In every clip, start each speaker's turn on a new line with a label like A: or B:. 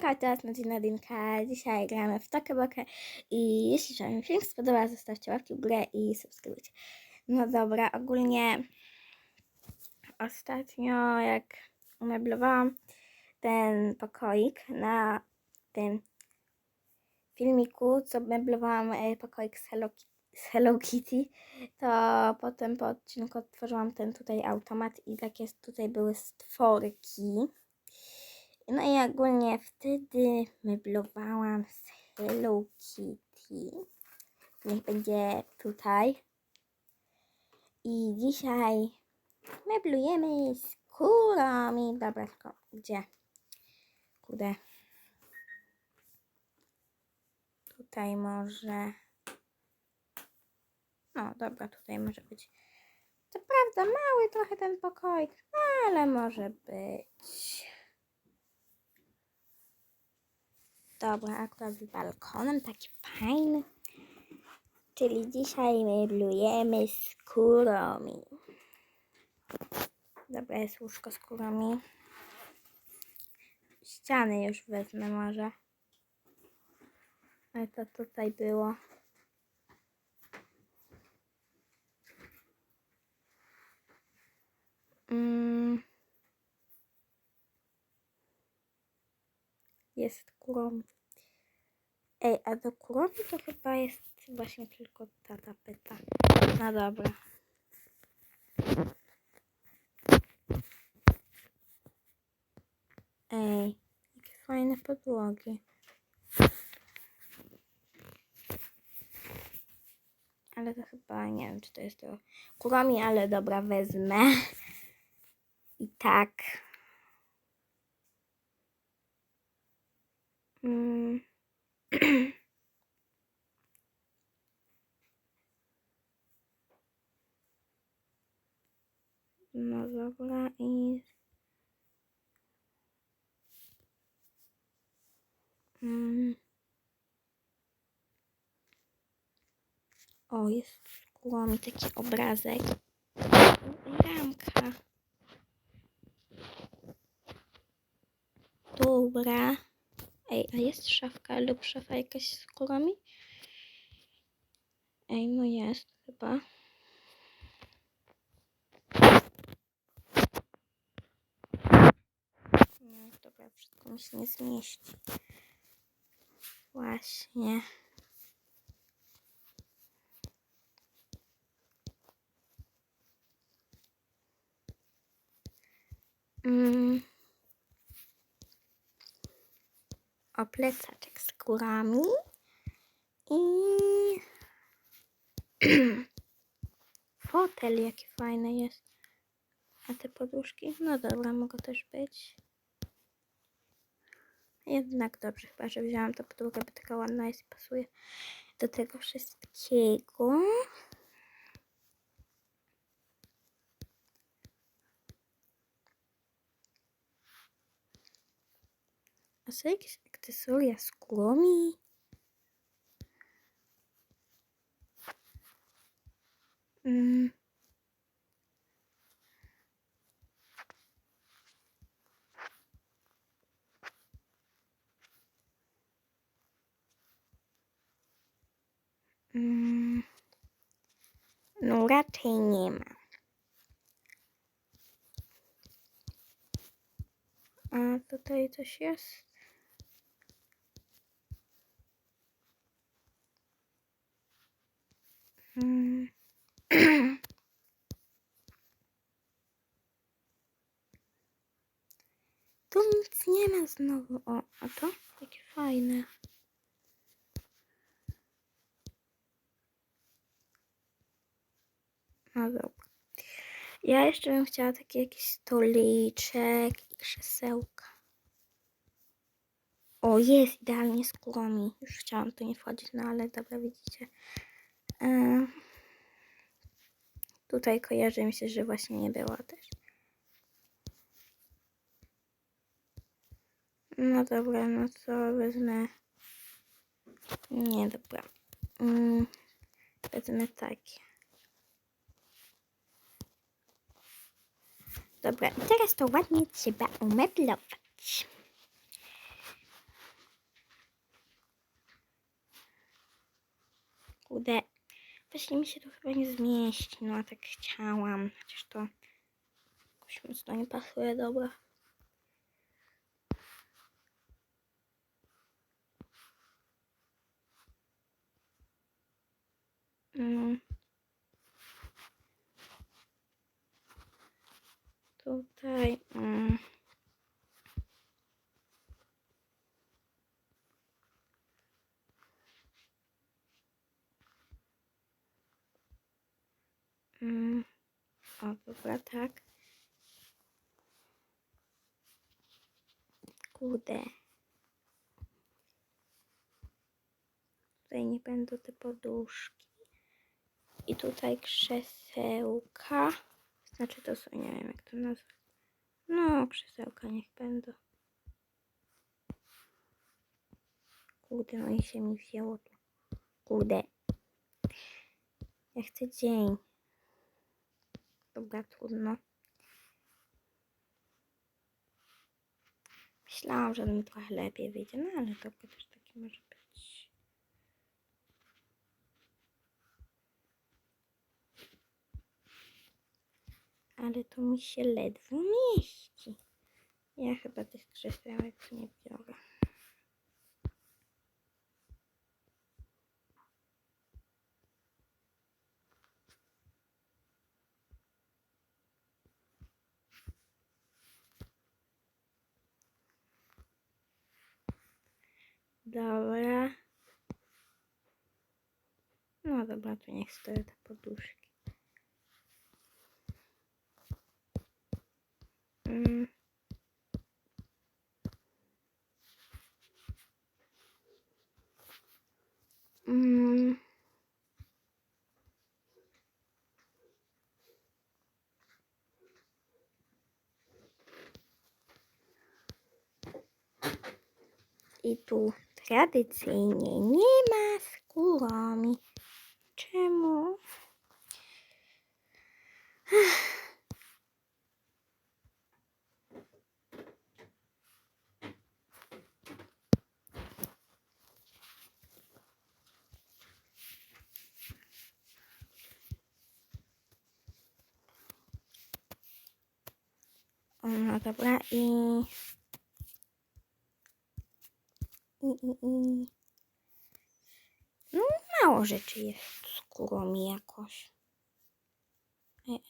A: Siemanko, teraz Nadina Dinka. Dzisiaj gramy w Tokebokę i jeśli Wam film spodobał, zostawcie łapki w górę i subskrybujcie. No dobra, ogólnie ostatnio jak umeblowałam ten pokoik na tym filmiku, co meblowałam e, pokoik z Hello, z Hello Kitty, to potem po odcinku otworzyłam ten tutaj automat i takie tutaj były stworki. No i ogólnie wtedy meblowałam z Hello Kitty. Niech będzie tutaj. I dzisiaj meblujemy z kurami. Dobra, tylko gdzie? Kudę. Tutaj może. No, dobra, tutaj może być. Co prawda, mały trochę ten pokoik, ale może być. Dobra, akurat z balkonem, taki fajny. Czyli dzisiaj meblujemy z kurami. Dobra, jest łóżko z kurami. Ściany już wezmę może. Ale to tutaj było. Jest kuromi. Ej, a do kuromi to chyba jest właśnie tylko ta tapeta. No dobra. Ej, jakie fajne podłogi. Ale to chyba nie wiem, czy to jest to kuromi, ale dobra, wezmę. I tak. Mm. No dobra i... Mm. O, jest mi taki obrazek. Ramka. Dobra. Ej, a jest szafka lub szafa jakaś z kurami? Ej, no jest chyba. No, dobra, wszystko mi się nie zmieści. Właśnie. O plecaczek z kurami. I fotel jaki fajny jest. A te poduszki? No dobra, mogą też być. Jednak dobrze, chyba że wzięłam to podłogę, bo taka ładna jest i pasuje do tego wszystkiego. A są jakieś akcesoria z kurami? Mm. Mm. No raczej nie ma. A tutaj coś jest? Mm. Tu nic nie ma znowu. O, a to? Takie fajne. No dobra. Ja jeszcze bym chciała taki jakiś stoliczek i krzesełka. O, jest idealnie z kurami. Już chciałam tu nie wchodzić, no ale dobra, widzicie. E, tutaj kojarzy mi się, że właśnie nie było też. No dobra, no co wezmę. Nie, dobra. Mm, wezmę takie. Dobra, teraz to ładnie trzeba umeblować. Kurde, Właśnie mi się to chyba nie zmieści, no a tak chciałam. Chociaż to jakoś mocno nie pasuje, dobra. Mm. Tutaj. Mm. Mm. O, dobra, tak. Kurde. Tutaj nie będą te poduszki. I tutaj krzesełka. Znaczy to są, nie wiem jak to nazwać. No, krzesełka niech będą. Kurde, no i się mi wzięło tu. Kurde. Ja chcę dzień. Dobra, trudno. Myślałam, że mi trochę lepiej wyjdzie, no ale to też taki może być. Ale to mi się ledwo mieści. Ja chyba tych krzesełek nie biorę. To niech stoją te poduszki. Mm. Mm. I tu tradycyjnie nie ma z kurami. Czemu? O, No dobra i... No mało rzeczy jest z kurami jakoś.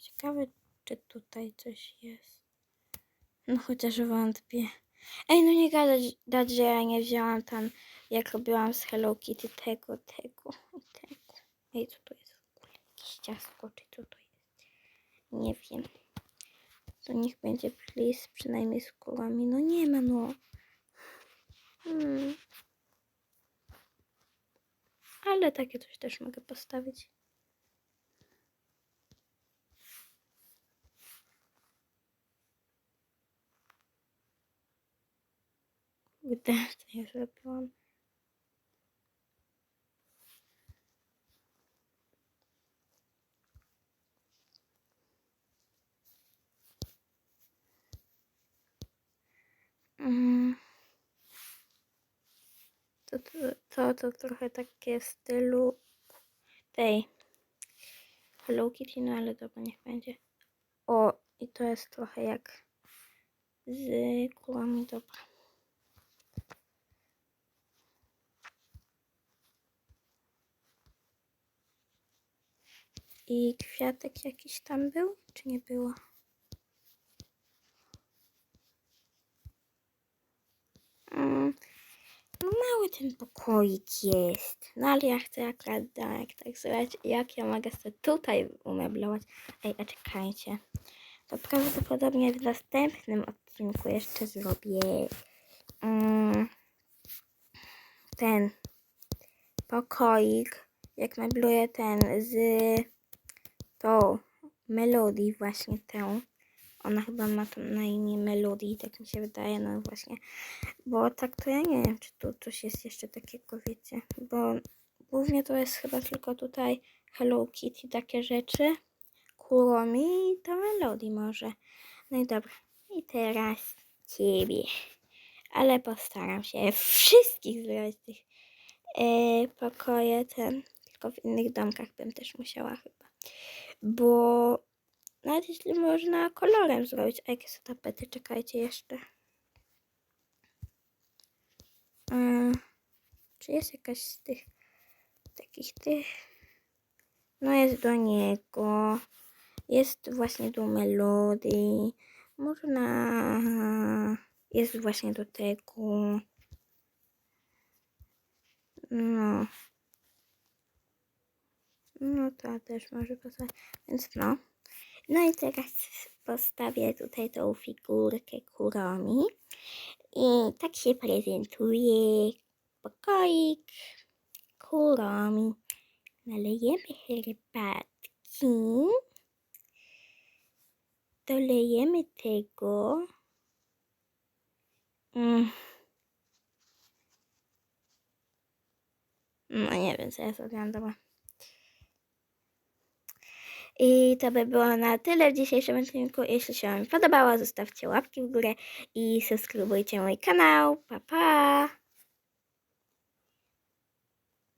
A: Ciekawe, czy tutaj coś jest. No chociaż wątpię. Ej, no nie gadać, dać, że ja nie wzięłam tam, jak robiłam z Hello Kitty tego, tego i tego. Ej, co to jest w ogóle? Jakieś ciastko, czy co to jest? Nie wiem. To niech będzie please, przynajmniej z kurami. No nie ma, no. Hmm. Ale takie coś też mogę postawić. Gdy to nie zrobiłam. Mm. To, to, to trochę takie w stylu tej Hello Kitty, no ale dobra, niech będzie. O, i to jest trochę jak z kulami, dobra. I kwiatek jakiś tam był, czy nie było? Mm, no mały ten pokoik jest. No ale ja chcę akurat jak tak zrobić, jak ja mogę sobie tutaj umeblować. Ej, a czekajcie. To prawdopodobnie w następnym odcinku jeszcze zrobię mm, ten pokoik, jak mebluję ten z tą melodii właśnie tę. Ona chyba ma to na imię Melody, tak mi się wydaje, no właśnie. Bo tak to ja nie wiem, czy tu coś jest jeszcze takiego, wiecie. Bo głównie to jest chyba tylko tutaj Hello Kitty, takie rzeczy. Kuromi i to Melody może. No i dobra. I teraz ciebie. Ale postaram się wszystkich zrobić tych e, pokoje ten. tylko w innych domkach bym też musiała chyba. Bo nawet jeśli można kolorem zrobić. A jakie są tapety? Czekajcie jeszcze. Mm, czy jest jakaś z tych takich tych? No jest do niego. Jest właśnie do melodii. Można. Jest właśnie do tego. No. No to też może pasować. Więc no. No i teraz postawię tutaj tą figurkę Kuromi. I tak się prezentuje pokoik Kuromi. Nalejemy herbatki. Dolejemy tego. Mm. No nie wiem, co ja dobra. I to by było na tyle w dzisiejszym odcinku. Jeśli się Wam podobało, zostawcie łapki w górę i subskrybujcie mój kanał. Pa, pa!